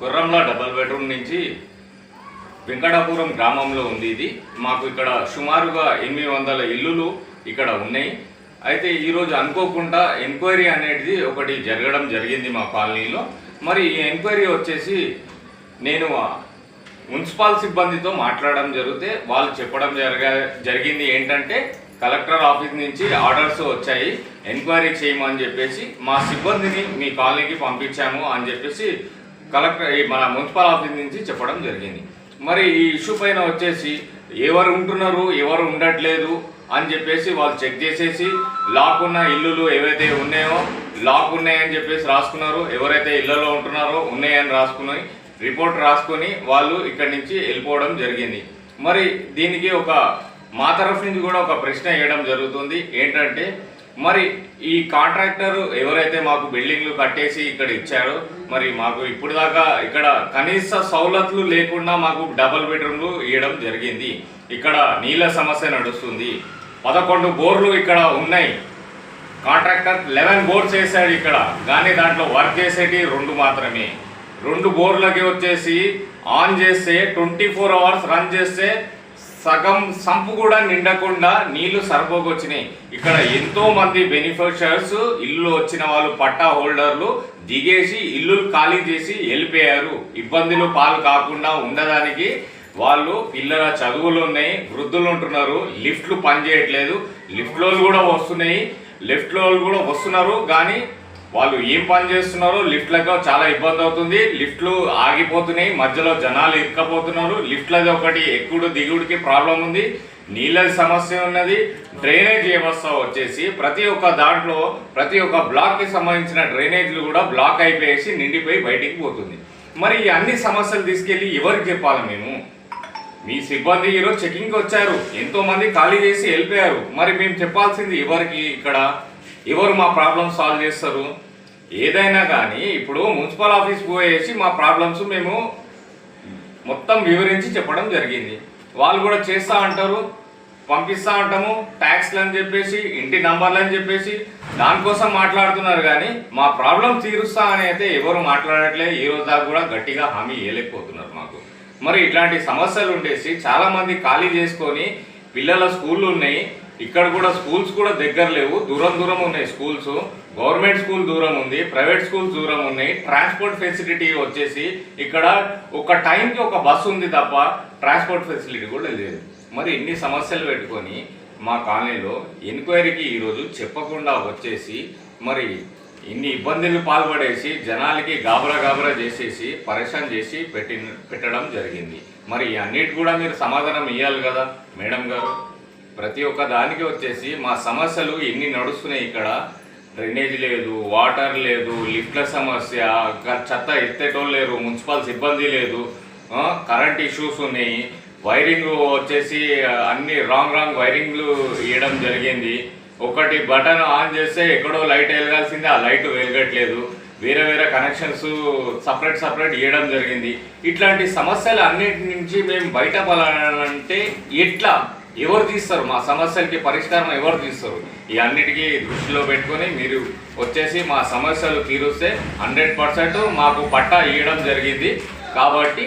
కుర్రంల double bedroom నుంచి వెంకటాపురం గ్రామంలో ఉంది ఇది. మాకు ఇక్కడ సుమారుగా ఎనిమిది వందల ఇల్లులు ఇక్కడ ఉన్నాయి. అయితే ఈరోజు అనుకోకుండా ఎంక్వైరీ అనేది ఒకటి జరగడం జరిగింది మా కాలనీలో. మరి ఈ ఎంక్వైరీ వచ్చేసి నేను మున్సిపల్ సిబ్బందితో మాట్లాడడం జరిగితే వాళ్ళు చెప్పడం జరగ జరిగింది ఏంటంటే కలెక్టర్ ఆఫీస్ నుంచి ఆర్డర్స్ వచ్చాయి. ఎంక్వైరీ చేయమని చెప్పేసి మా సిబ్బందిని మీ కాలనీకి పంపించాము అని చెప్పేసి కలెక్టర్ ఈ మన మున్సిపల్ ఆఫీస్ నుంచి చెప్పడం జరిగింది. మరి ఈ ఇష్యూ పైన వచ్చేసి ఎవరు ఉంటున్నారు ఎవరు ఉండట్లేదు అని చెప్పేసి వాళ్ళు చెక్ చేసేసి లాక్ ఉన్న ఇల్లులు ఏవైతే ఉన్నాయో లాక్ ఉన్నాయని చెప్పేసి రాసుకున్నారు. ఎవరైతే ఇళ్ళలో ఉంటున్నారో ఉన్నాయని రాసుకుని రిపోర్ట్ రాసుకొని వాళ్ళు ఇక్కడి నుంచి వెళ్ళిపోవడం జరిగింది. మరి దీనికి ఒక మా తరఫు నుంచి కూడా ఒక ప్రశ్న వేయడం జరుగుతుంది. ఏంటంటే మరి ఈ కాంట్రాక్టర్ ఎవరైతే మాకు బిల్డింగ్లు కట్టేసి ఇక్కడ ఇచ్చారో మరి మాకు ఇప్పుడు దాకా ఇక్కడ కనీస సౌలతులు లేకుండా మాకు డబుల్ బెడ్రూమ్లు ఇవ్వడం జరిగింది. ఇక్కడ నీళ్ళ సమస్య నడుస్తుంది. పదకొండు బోర్లు ఇక్కడ ఉన్నాయి. కాంట్రాక్టర్ లెవెన్ బోర్స్ వేసాడు ఇక్కడ. కానీ దాంట్లో వర్క్ చేసేటి రెండు మాత్రమే. రెండు బోర్లకి వచ్చేసి ఆన్ చేస్తే ట్వంటీ ఫోర్ అవర్స్ రన్ చేస్తే సగం సంపు కూడా నిండకుండా నీళ్ళు సరిపోకొచ్చినాయి ఇక్కడ ఎంతో మంది బెనిఫిషియర్స్ ఇల్లు వచ్చిన వాళ్ళు పట్టా హోల్డర్లు దిగేసి ఇల్లు ఖాళీ చేసి వెళ్ళిపోయారు. ఇబ్బందులు పాలు కాకుండా ఉండడానికి వాళ్ళు పిల్లల చదువులు ఉన్నాయి వృద్ధులు ఉంటున్నారు లిఫ్ట్లు పనిచేయట్లేదు. లిఫ్ట్లో కూడా వస్తున్నాయి లిఫ్ట్లో కూడా వస్తున్నారు కానీ వాళ్ళు ఏం పని చేస్తున్నారో లిఫ్ట్లకు చాలా ఇబ్బంది అవుతుంది. లిఫ్ట్లు ఆగిపోతున్నాయి. మధ్యలో జనాలు ఇరుక్కపోతున్నారు. లిఫ్ట్లది ఒకటి ఎక్కుడు దిగుడికి ప్రాబ్లం ఉంది. నీళ్ళ సమస్య ఉన్నది. డ్రైనేజ్ వ్యవస్థ వచ్చేసి ప్రతి ఒక్క దాంట్లో ప్రతి ఒక్క బ్లాక్కి సంబంధించిన డ్రైనేజ్లు కూడా బ్లాక్ అయిపోయేసి నిండిపోయి బయటికి పోతుంది. మరి ఈ అన్ని సమస్యలు తీసుకెళ్ళి ఎవరికి చెప్పాలి మేము? మీ సిబ్బంది ఈరోజు చెకింగ్కి వచ్చారు. ఎంతో మంది ఖాళీ చేసి వెళ్ళిపోయారు. మరి మేము చెప్పాల్సింది ఎవరికి ఇక్కడ? ఎవరు మా ప్రాబ్లమ్ సాల్వ్ చేస్తారు? ఏదైనా కానీ ఇప్పుడు మున్సిపల్ ఆఫీస్ పోయేసి మా ప్రాబ్లమ్స్ మేము మొత్తం వివరించి చెప్పడం జరిగింది. వాళ్ళు కూడా చేస్తా అంటారు పంపిస్తా అంటాము ట్యాక్స్లు అని చెప్పేసి ఇంటి నంబర్లు అని చెప్పేసి దానికోసం మాట్లాడుతున్నారు కానీ మా ప్రాబ్లం తీరుస్తా అని అయితే ఎవరు మాట్లాడట్లే. ఈ రోజు దాకా కూడా గట్టిగా హామీ ఇవ్వలేకపోతున్నారు మాకు. మరి ఇట్లాంటి సమస్యలు ఉండేసి చాలామంది ఖాళీ చేసుకొని పిల్లల స్కూళ్ళు ఉన్నాయి. ఇక్కడ కూడా స్కూల్స్ కూడా దగ్గర లేవు. దూరం దూరం ఉన్నాయి స్కూల్స్ గవర్నమెంట్ స్కూల్ దూరం ఉంది ప్రైవేట్ స్కూల్స్ దూరం ఉన్నాయి. ట్రాన్స్పోర్ట్ ఫెసిలిటీ వచ్చేసి ఇక్కడ ఒక టైంకి ఒక బస్సు ఉంది తప్ప ట్రాన్స్పోర్ట్ ఫెసిలిటీ కూడా లేదు. మరి ఇన్ని సమస్యలు పెట్టుకొని మా కాలనీలో ఎంక్వైరీకి ఈరోజు చెప్పకుండా వచ్చేసి మరి ఇన్ని ఇబ్బందులు పాల్పడేసి జనాలకి గాబరా గాబరా చేసేసి పరేషాన్ చేసి పెట్టి పెట్టడం జరిగింది. మరి అన్నిటి కూడా మీరు సమాధానం ఇవ్వాలి కదా మేడం గారు? ప్రతి ఒక్క దానికి వచ్చేసి మా సమస్యలు ఎన్ని నడుస్తున్నాయి ఇక్కడ? డ్రైనేజ్ లేదు వాటర్ లేదు లిఫ్ట్ల సమస్య చెత్త ఎత్తేటోళ్ళు లేరు మున్సిపల్ సిబ్బంది లేదు కరెంట్ ఇష్యూస్ ఉన్నాయి. వైరింగ్ వచ్చేసి అన్ని రాంగ్ రాంగ్ వైరింగ్లు ఇవ్వడం జరిగింది. ఒకటి బటన్ ఆన్ చేస్తే ఎక్కడో లైట్ వెలగాల్సింది ఆ లైట్ వెలగట్లేదు. వేరే వేరే కనెక్షన్స్ సపరేట్ సపరేట్ ఇవ్వడం జరిగింది. ఇట్లాంటి సమస్యలు అన్నిటి నుంచి మేము బయటపడాలంటే ఎట్లా? ఎవరు తీస్తారు? మా సమస్యలకి పరిష్కారం ఎవరు తీస్తారు? ఈ అన్నిటికీ దృష్టిలో పెట్టుకొని మీరు వచ్చేసి మా సమస్యలు తీరుస్తే హండ్రెడ్ పర్సెంట్ మాకు పట్టా ఇవ్వడం జరిగింది. కాబట్టి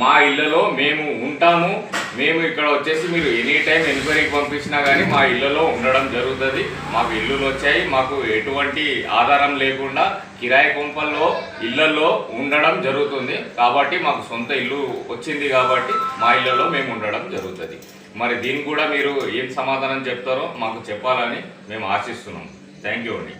మా ఇళ్ళలో మేము ఉంటాము. మేము ఇక్కడ వచ్చేసి మీరు ఎనీ టైం ఎంక్వైరీకి పంపించినా కానీ మా ఇళ్ళలో ఉండడం జరుగుతుంది. మాకు ఇల్లులు వచ్చాయి. మాకు ఎటువంటి ఆధారం లేకుండా కిరాయి కొంపల్లో ఇళ్ళలో ఉండడం జరుగుతుంది. కాబట్టి మాకు సొంత ఇల్లు వచ్చింది కాబట్టి మా ఇళ్ళలో మేము ఉండడం జరుగుతుంది. మరి దీన్ని కూడా మీరు ఏం సమాధానం చెప్తారో మాకు చెప్పాలని మేము ఆశిస్తున్నాం. థ్యాంక్ యూ అండి.